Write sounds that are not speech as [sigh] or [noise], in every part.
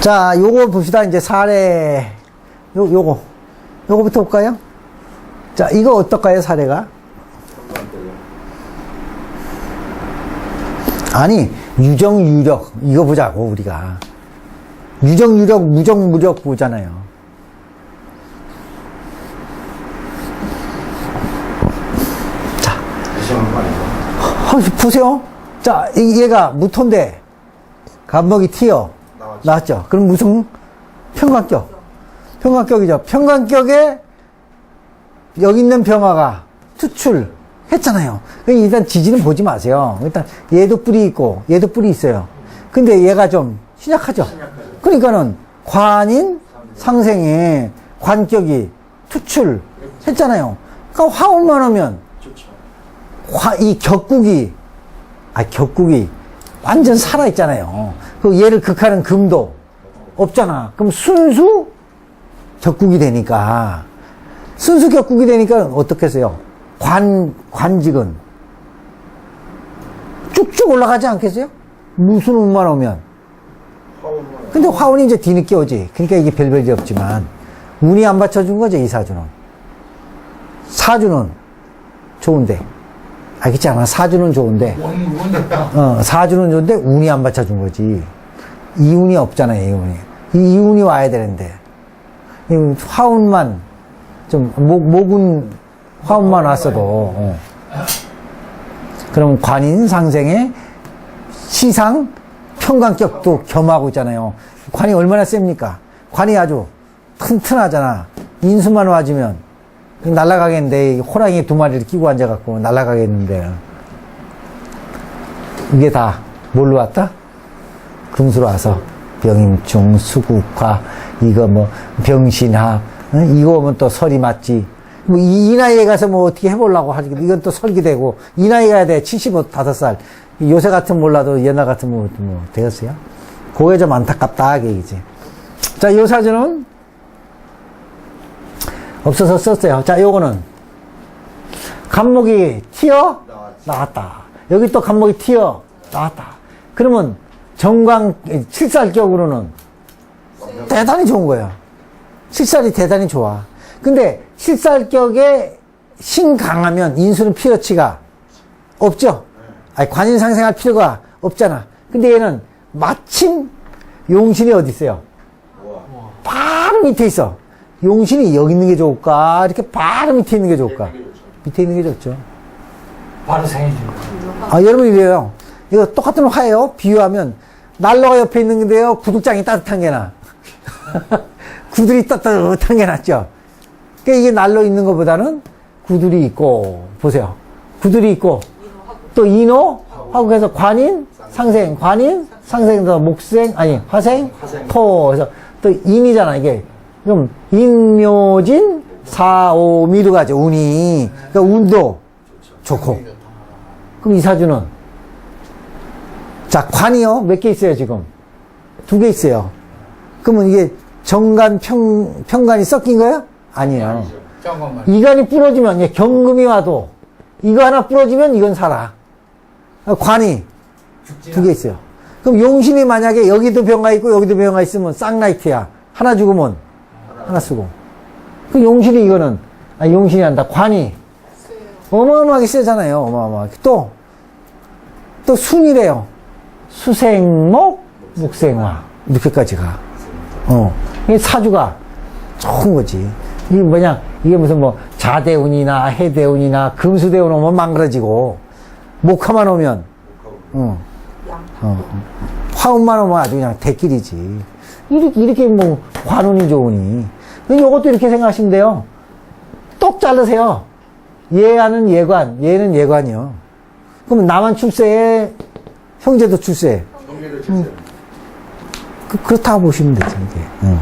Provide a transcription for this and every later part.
자, 요거 봅시다. 이제 사례. 요, 요거. 요거부터 볼까요? 자, 이거 어떨까요, 사례가? 아니, 유정, 유력. 이거 보자고, 우리가. 유정, 유력, 무정, 무력 보잖아요. 자? 어, 보세요. 자, 이- 얘가 무토인데, 간목이 티어. 나왔죠. 그럼 무슨 평간격? 평간격이죠. 평간격에 여기 있는 병화가 투출 했잖아요. 일단 지지는 보지 마세요. 일단 얘도 뿔이 있고 얘도 뿔이 있어요. 근데 얘가 좀 신약하죠. 그러니까는 관인 상생에 관격이 투출 했잖아요. 그러니까 화운만 하면. 화, 이 격국이, 아, 격국이 완전 살아 있잖아요. 그 얘를 극하는 금도 없잖아. 그럼 순수 격국이 되니까, 순수 격국이 되니까 어떻겠어요? 관, 관직은 쭉쭉 올라가지 않겠어요? 무슨 운만 오면. 근데 화운이 이제 뒤늦게 오지. 그러니까 이게 별별이 없지만, 운이 안 받쳐준 거죠, 이 사주는. 사주는 좋은데. 알겠지 않아? 사주는 좋은데. 어, 사주는 좋은데, 운이 안 받쳐준 거지. 이운이 없잖아요, 이운이. 이 이운이 와야 되는데. 이 화운만, 좀, 목, 목운, 화운만 왔어도, 어. 그럼 관인 상생에 시상 평강격도 겸하고 있잖아요. 관이 얼마나 셉니까? 관이 아주 튼튼하잖아. 인수만 와주면 날아가겠는데 이 호랑이 두 마리를 끼고 앉아갖고 날아가겠는데 이게 다 뭘로 왔다? 금수로 와서 병임충, 수국화, 이거 뭐 병신화, 응? 이거 오면 또 설이 맞지. 뭐 이, 이 나이에 가서 뭐 어떻게 해보려고 하지. 이건 또 설기되고 이 나이 가야 돼. 75, 5살. 요새 같은 몰라도 옛날 같으면 뭐, 뭐 되겠어요? 그게 좀 안타깝다, 그 얘기지. 자, 요 사진은 없어서 썼어요. 자, 요거는 간목이 튀어. 나왔다. 여기 또 간목이 튀어 나왔다. 그러면 정광 칠살격으로는 대단히 좋은 거예요. 칠살이 대단히 좋아. 근데 칠살격에 신 강하면 인수는 필요치가 없죠. 아니, 관인 상생할 필요가 없잖아. 근데 얘는 마침 용신이 어디 있어요? 바로 밑에 있어. 용신이 여기 있는 게 좋을까? 이렇게 바로 밑에 있는 게 좋을까? 밑에 있는 게 좋죠. 바로 생이죠. 아, 여러분 이래요. 이거 똑같은 화예요. 비유하면 난로가 옆에 있는 건데요. 구들장이 따뜻한 게 나. [laughs] 구들이 따뜻한 게 낫죠. 그러니까 이게 난로 있는 것보다는 구들이 있고 보세요. 구들이 있고 또 인호 하고 그래서 관인 상생 관인 상생에서 목생 아니 화생. 토 그래서 또 인이잖아 이게 그럼 인묘진 사오미로 가죠 운이 그러니까 운도 좋고 그럼 이 사주는 자 관이요? 몇 개 있어요 지금? 두 개 있어요. 그러면 이게 정간 평 평간이 섞인 거예요? 아니에요. 이간이 부러지면 예, 경금이 와도. 이거 하나 부러지면 이건 살아 아, 관이. 두 개 있어요. 그럼 용신이 만약에 여기도 병가 있고 여기도 병가 있으면 쌍라이트야. 하나 죽으면? 하나 쓰고. 그 용신이 이거는. 아 용신이 한다. 관이. 어마어마하게 세잖아요 어마어마하게. 또 또 순이래요 수생목 목생화 이렇게까지 가 어. 이 사주가 좋은 거지. 이게 뭐냐, 이게 무슨 뭐 자대운이나 해대운이나 금수대운 오면 망그러지고, 목화만 오면, 어, 어, 화운만 오면 아주 그냥 대길이지. 이렇게, 이렇게 뭐, 관운이 좋으니. 이것도 이렇게 생각하시면 돼요. 똑 자르세요. 얘하는 예관, 얘는 예관이요. 그럼 나만 출세해, 형제도 출세해. 경계를 주세요. 그, 그렇다고 보시면 되죠, 이게. 응.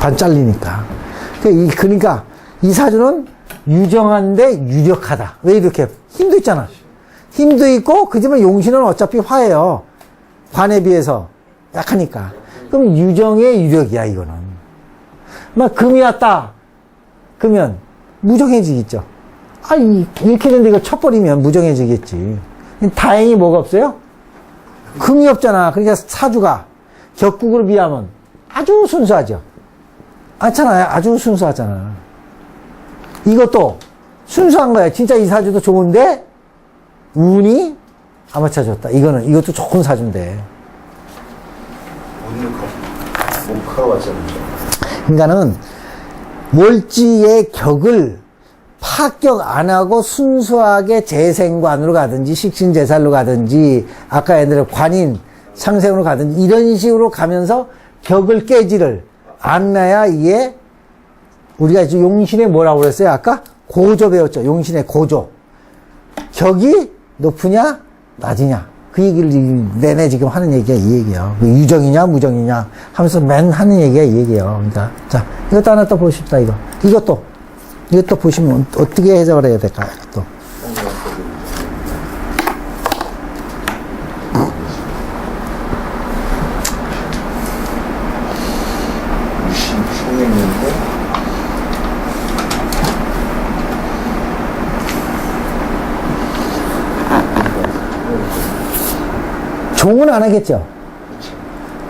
반 잘리니까. 그 이- 그러니까 이 사주는 유정한데 유력하다. 왜 이렇게? 힘도 있잖아. 힘도 있고, 그지만 용신은 어차피 화예요. 관에 비해서 약하니까. 그럼 유정의 유력이야, 이거는. 막 금이 왔다. 그러면 무정해지겠죠. 아, 이- 이렇게 되는데 이거 쳐버리면 무정해지겠지. 다행히 뭐가 없어요? 금이 없잖아. 그러니까 사주가. 격국을 비하면 아주 순수하죠. 않잖아요. 아주 순수하잖아. 이것도 순수한 거야. 진짜 이 사주도 좋은데 운이 아마추어 줬다. 이거는 이것도 좋은 사주인데. 그러니까는 몰지의 격을 파격 안 하고 순수하게 재생관으로 가든지 식신재살로 가든지 아까 얘네들 관인 상생으로 가든지 이런 식으로 가면서 격을 깨지를 안 나야 이게 우리가 이제 용신의 뭐라고 그랬어요? 아까 고조 배웠죠. 용신의 고조. 격이 높으냐 낮으냐. 그 얘기를 이- 내내 지금 하는 얘기가 이 얘기예요 그 유정이냐 무정이냐 하면서 맨 하는 얘기가 이 얘기예요 그러니까 자 이것도 하나 또 보십시다 이거. 이것도 이것도 보시면 어떻게 해석을 해야 될까요? 또. 종은 안 하겠죠?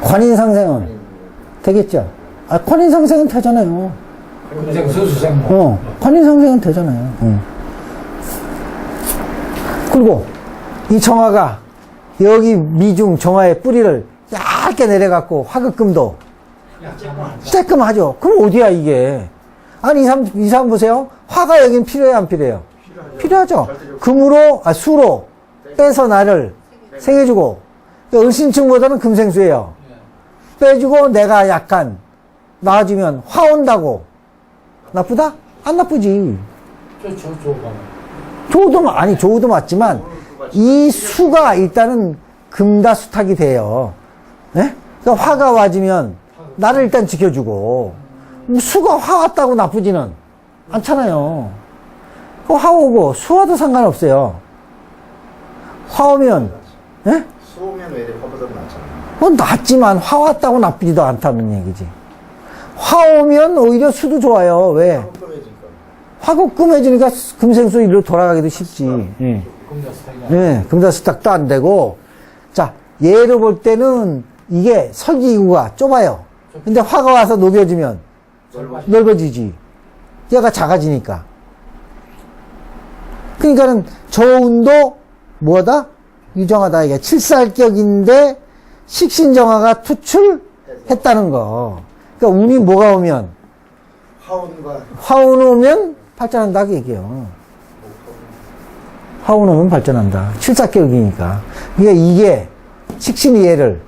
관인상생은 되겠죠? 아 관인상생은 되잖아요 금생 수 수생 뭐. 어, 관인상생은 되잖아요. 응. 그리고 이 정화가 여기 미중 정화의 뿌리를 얇게 내려갖고 화극금도 쬐끔하죠. 그럼 어디야 이게? 아니 이 사람 이 사람 보세요. 화가 여긴 필요해 안 필요해요? 필요하죠. 금으로 아 수로 빼서 나를 생해주고 을신층보다는 금생수예요. 빼주고 내가 약간 나아지면 화 온다고 나쁘다? 안 나쁘지. 마- 아니 좋도 맞지만 이 수가 일단은 금다수탁이 돼요. 예? 그러니까 화가 와지면 나를 일단 지켜주고 뭐 수가 화 왔다고 나쁘지는 않잖아요. 그화 오고 수와도 상관없어요. 화 오면 예? 수오면 왜 화보다 낫잖아요. 뭐 낫지만 화 왔다고 나쁘지도 않다는 얘기지. 화 오면 오히려 수도 좋아요. 왜? 끔해지니까 금생수 일로 돌아가기도 쉽지. 예. 금자스탁이 네, 금다스탁도 안 되고. 자, 예로 볼 때는 이게 설기구가 좁아요. 근데 화가 와서 녹여지면 넓어지지. 얘가 작아지니까. 그러니까는 저 운도 뭐다? 유정하다. 이게 칠살격인데 식신정화가 투출했다는 거. 그러니까 운이 뭐가 오면 화운과 화운 오면 발전한다 그 얘기예요. 화운 오면 발전한다. 칠삭격이니까. 그러니까 이게 식신이 얘를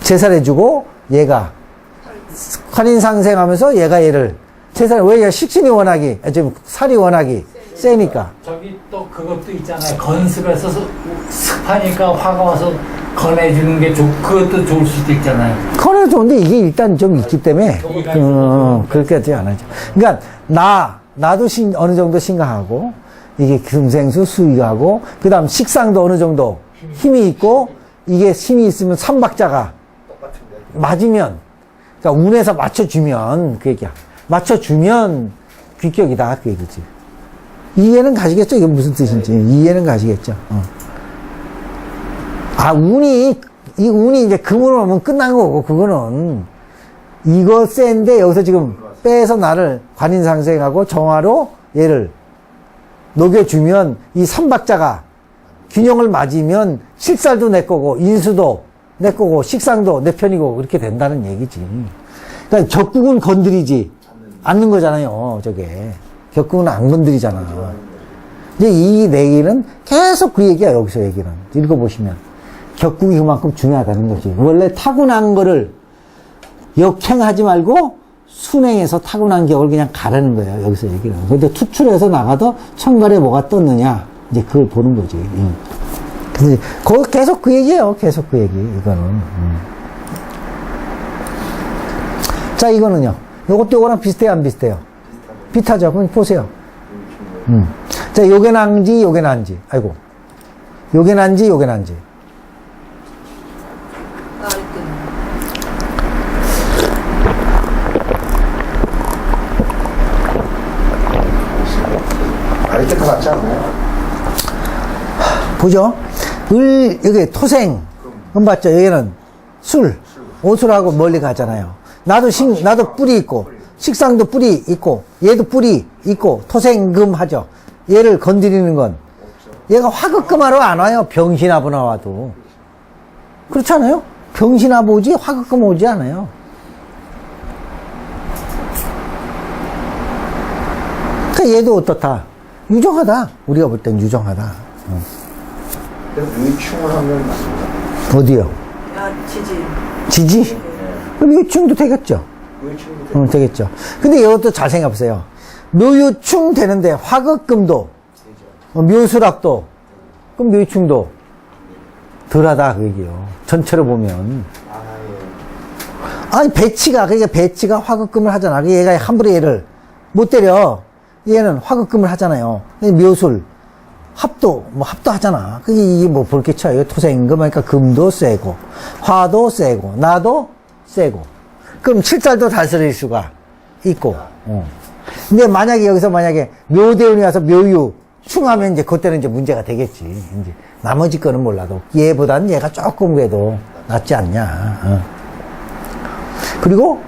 제살해주고 얘가 환인상생하면서 얘가 얘를 제살 왜 얘가 식신이 워낙이 아, 지금 살이 워낙이 세니까 저기 또 그것도 있잖아요. 건습에서 습- 습하니까 화가 와서 건해주는 게 좋, 그것도 좋을 수도 있잖아요. 커는 좋은데 이게 일단 좀 있기 때문에 음, 그렇게 하지 않아죠. 그러니까 나 나도 신- 어느 정도 심각하고 이게 금생수 수익하고 그다음 식상도 어느 정도 힘이 있고 이게 힘이 있으면 삼박자가. 맞으면 그러니까 운에서 맞춰주면 그 얘기야. 맞춰주면 귀격이다 그 얘기지. 이해는 가시겠죠? 이게 무슨 뜻인지 이해는 가시겠죠? 어. 아 운이 이 운이 이제 금으로 오면 끝난 거고 그거는 이거 센데 여기서 지금 빼서 나를 관인상생하고 정화로 얘를 녹여주면 이 삼박자가 균형을 맞으면 식살도 내 거고 인수도 내 거고 식상도 내 편이고 그렇게 된다는 얘기지. 그러니까 적국은 건드리지 않는 거잖아요. 저게 적국은 안 건드리잖아. 이제 이 내기는 계속 그 얘기야 여기서 얘기는 읽어보시면 격국이 그만큼 중요하다는 거지. 원래 타고난 거를 역행하지 말고 순행해서 타고난 격을 그냥 가라는 거예요. 여기서 얘기는. 근데 투출해서 나가도 천간에 뭐가 떴느냐 이제 그걸 보는 거지. 음. 근데 거 계속 그 얘기예요. 계속 그 얘기. 이거는. 음. 자 이거는요. 요것도 요거랑 비슷해요, 안 비슷해요? 비슷하죠. 그럼 보세요. 음. 자, 요게 난지, 요게 난지. 아이고. 요게 난지, 요게 난지. 아리테크 같지 않나요? 보죠? 을, 여기 토생. 음 봤죠? 여기는 술. 오술하고 멀리 가잖아요. 나도 식, 나도 뿔이 있고, 식상도 뿔이 있고, 얘도 뿔이 있고, 토생금 하죠. 얘를 건드리는 건, 얘가 화극금하러 안 와요. 병신하고 나와도. 그렇지 않아요? 병신하고 오지, 화극금 오지 않아요. 그러니까 얘도 어떻다? 유정하다. 우리가 볼 땐 유정하다. 그래서 유충을 하면 맞습니다. 어디요? 야, 지지. 지지? 그럼 유충도 되겠죠? 유충도 어, 되겠죠. 근데 이것도 잘 생각해보세요. 묘유충 되는데 화극금도, 어, 묘수락도, 그럼 묘유충도 덜하다, 그 얘기요. 전체로 보면. 아, 예. 아니, 배치가, 그러니까 배치가 화극금을 하잖아. 그러니까 얘가 함부로 얘를 못 때려. 얘는 화극금을 하잖아요. 묘술, 합도, 뭐 합도 하잖아. 그게 이게 뭐 볼 게 쳐요. 토생금, 그러니까 금도 세고, 화도 세고, 나도 세고. 그럼 칠살도 달스릴 수가 있고. 어. 근데 만약에 여기서 만약에 묘대운이 와서 묘유, 충하면 이제 그때는 이제 문제가 되겠지. 이제 나머지 거는 몰라도 얘보다는 얘가 조금 그래도 낫지 않냐. 어. 그리고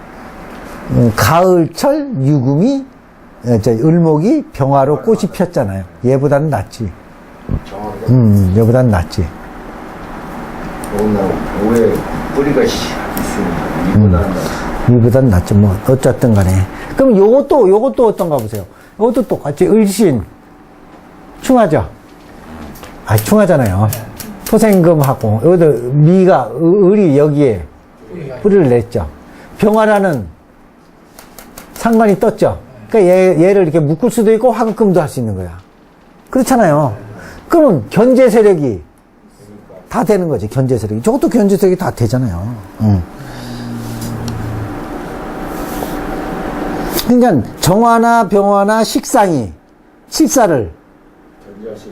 음, 가을철 유금이 을목이 병화로 꽃이 폈잖아요. 얘보다는 낫지. 음, 얘보다는 낫지. 오해 뿌리가 씨- 있으니까 이보다는 낫지. 뭐 어쨌든 간에. 그럼 요것도 요것도 어떤가 보세요. 요것도 똑같이 을신 충하죠. 아 충하잖아요. 토생금하고 여기도 미가 을- 을이 여기에 뿌리를 냈죠. 병화라는 상관이 떴죠. 그러니까 얘, 얘를 이렇게 묶을 수도 있고 화급금도 할 수 있는 거야. 그렇잖아요. 그러면 견제 세력이 다 되는 거지, 견제 세력이. 저것도 견제 세력이 다 되잖아요. 응. 그러니까 정화나 병화나 식상이 식사를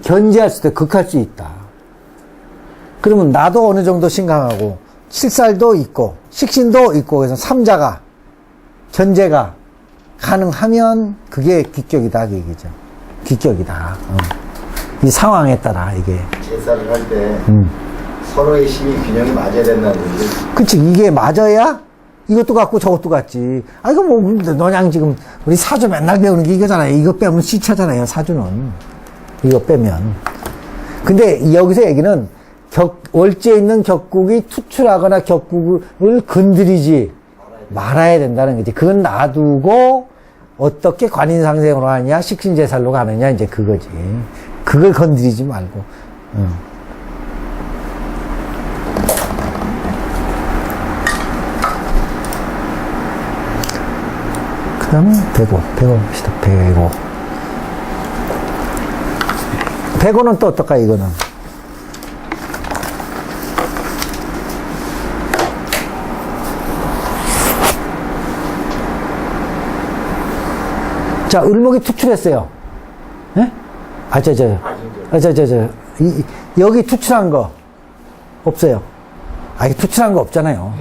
견제할 수 있다, 극할 수 있다. 그러면 나도 어느 정도 심각하고, 식살도 있고, 식신도 있고, 그래서 삼자가, 견제가 가능하면 그게 귀격이다, 그 얘기죠. 귀격이다. 어. 이 상황에 따라 이게. 제사를 할 때 음. 서로의 힘이 균형이 맞아야 된다는 거지. 그치, 이게 맞아야 이것도 같고 저것도 같지. 아, 이거 뭐, 너냥 지금, 우리 사주 맨날 배우는 게 이거잖아요. 이거 빼면 시차잖아요, 사주는. 이거 빼면. 근데 여기서 얘기는 격, 월지에 있는 격국이 투출하거나 격국을 건드리지 말아야 된다는 거지. 그건 놔두고 어떻게 관인상생으로 하냐, 식신제살로 가느냐, 이제 그거지. 그걸 건드리지 말고. 응. 그 다음에 배고, 배고 봅시다. 배고. 배고는 또 어떨까, 이거는? 자, 을목이 투출했어요. 예? 아, 저, 저, 아, 저, 저, 저, 이, 이- 여기 투출한 거 없어요. 아, 이 투출한 거 없잖아요.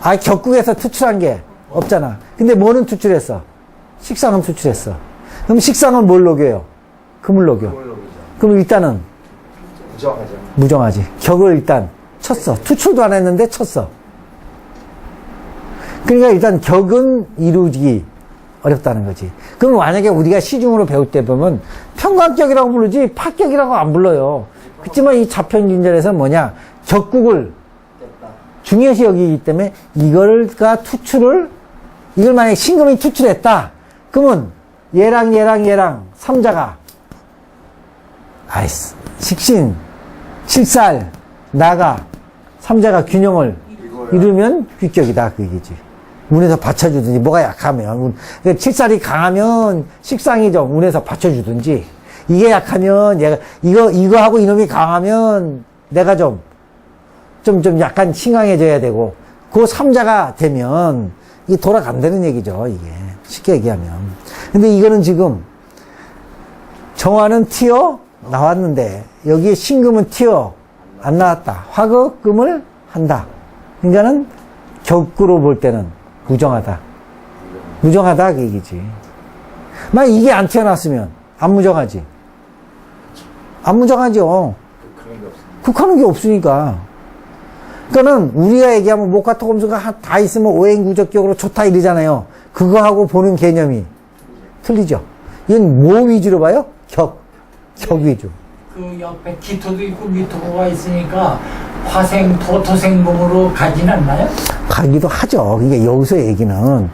아, 격국에서 투출한 게 없잖아. 근데 뭐는 투출했어? 식상은 투출했어. 그럼 식상은 뭘 녹여요? 금을 녹여. 그럼 일단은 부정하죠. 무정하지. 격을 일단 쳤어. 투출도 안 했는데 쳤어. 그러니까 일단 격은 이루기 어렵다는 거지. 그럼 만약에 우리가 시중으로 배울 때 보면 평강격이라고 부르지 파격이라고 안 불러요. 그렇지만 이 자편진절에서 뭐냐 격국을 중요시 여기기 때문에 이걸가 투출을 이걸 만약에 신금이 투출했다. 그러면 얘랑 얘랑 얘랑 삼자가 아이스 식신 칠살 나가 삼자가 균형을 이루면 귀격이다 그 얘기지. 운에서 받쳐주든지 뭐가 약하면 운- 그러니까 칠살이 강하면 식상이죠. 운에서 받쳐주든지 이게 약하면 얘가 이거 이거 하고 이놈이 강하면 내가 좀 좀, 좀 약간 신강해져야 되고, 그 삼자가 되면, 이게 돌아간다는 얘기죠, 이게. 쉽게 얘기하면. 근데 이거는 지금, 정화는 튀어 나왔는데, 여기에 신금은 튀어 안 나왔다. 화급금을 한다. 그러니까는 격구로 볼 때는 무정하다. 무정하다, 그 얘기지. 만약 이게 안 튀어났으면, 안 무정하지. 안 무정하죠. 극하는 게 없으니까. 그거는 우리가 얘기하면 목화토금수가 한- 다 있으면 오행 구적격으로 좋다 이러잖아요. 그거하고 보는 개념이 틀리죠. 이건 뭐 위주로 봐요? 격. 격 위주. 그 옆에 기토도 있고 미토가 있으니까 화생 토토생금으로 가진 않나요? 가기도 하죠. 그러니까 여기서 얘기는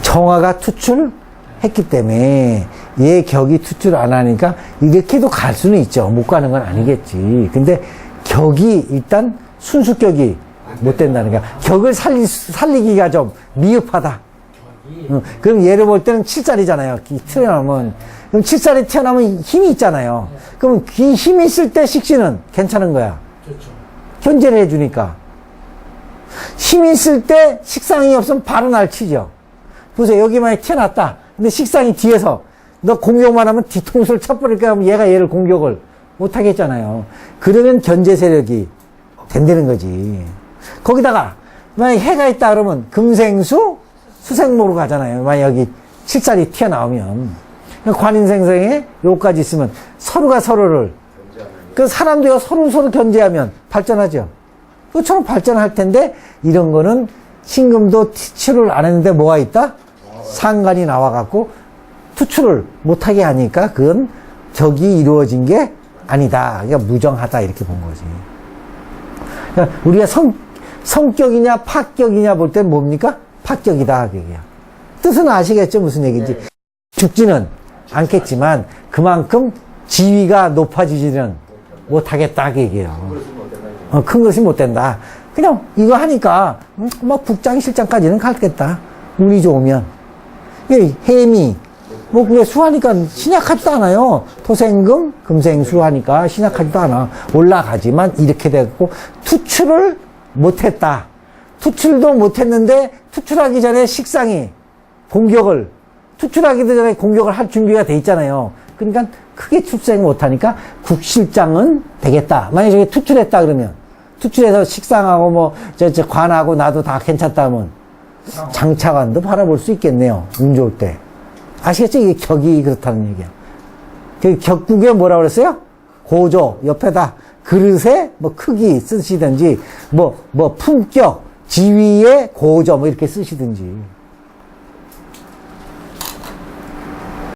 정화가 투출했기 때문에 얘 격이 투출 안 하니까 이렇게도 갈 수는 있죠. 못 가는 건 아니겠지. 근데 격이 일단 순수격이 못 된다는 거야. 격을 살리, 살리기가 좀 미흡하다. 어, 그럼 얘를 볼 때는 7살이잖아요. 태어나면. 그럼 7살이 태어나면 힘이 있잖아요. 그럼 이 힘이 있을 때 식신은 괜찮은 거야. 좋죠. 견제를 해주니까. 힘이 있을 때 식상이 없으면 바로 날 치죠. 보세요. 여기만 튀어났다. 근데 식상이 뒤에서 너 공격만 하면 뒤통수를 쳐버릴까 하면 얘가 얘를 공격을 못 하겠잖아요. 그러면 견제 세력이 된다는 거지. 거기다가 만약 해가 있다 그러면 금생수 수생모로 가잖아요. 만약 여기 칠살이 튀어나오면. 관인생생에 요까지 있으면 서로가 서로를 그 사람들이 서로 서로 견제하면 발전하죠. 그처럼 발전할 텐데 이런 거는 신금도 티출을 안 했는데 뭐가 있다? 상관이 나와갖고 투출을 못하게 하니까 그건 적이 이루어진 게 아니다. 그러니까 무정하다 이렇게 본 거지. 그러니까 우리가 성, 성격이냐 파격이냐 볼땐 뭡니까? 파격이다. 그게야. 뜻은 아시겠죠? 무슨 얘기인지. 죽지는 않겠지만 그만큼 지위가 높아지지는 못하겠다. 그 얘기예요. 어, 큰 것이 못 된다. 그냥 이거 하니까 음, 뭐 국장 실장까지는 가겠다. 운이 좋으면. 이 해미 뭐 그게 수하니까 신약하지도 않아요. 토생금 금생수 하니까 신약하지도 않아. 올라가지만 이렇게 됐고 투출을 못했다. 투출도 못했는데 투출하기 전에 식상이 공격을 투출하기도 전에 공격을 할 준비가 돼 있잖아요. 그러니까 크게 출생 못하니까 국실장은 되겠다. 만약에 투출했다 그러면 투출해서 식상하고 뭐 저 저 관하고 나도 다 괜찮다면 장차관도 바라볼 수 있겠네요. 운 좋을 때. 아시겠죠? 이게 격이 그렇다는 얘기야. 그 격국에 뭐라 그랬어요? 고조 옆에다 그릇에 뭐 크기 쓰시든지 뭐 뭐 품격 지위의 고조 뭐 이렇게 쓰시든지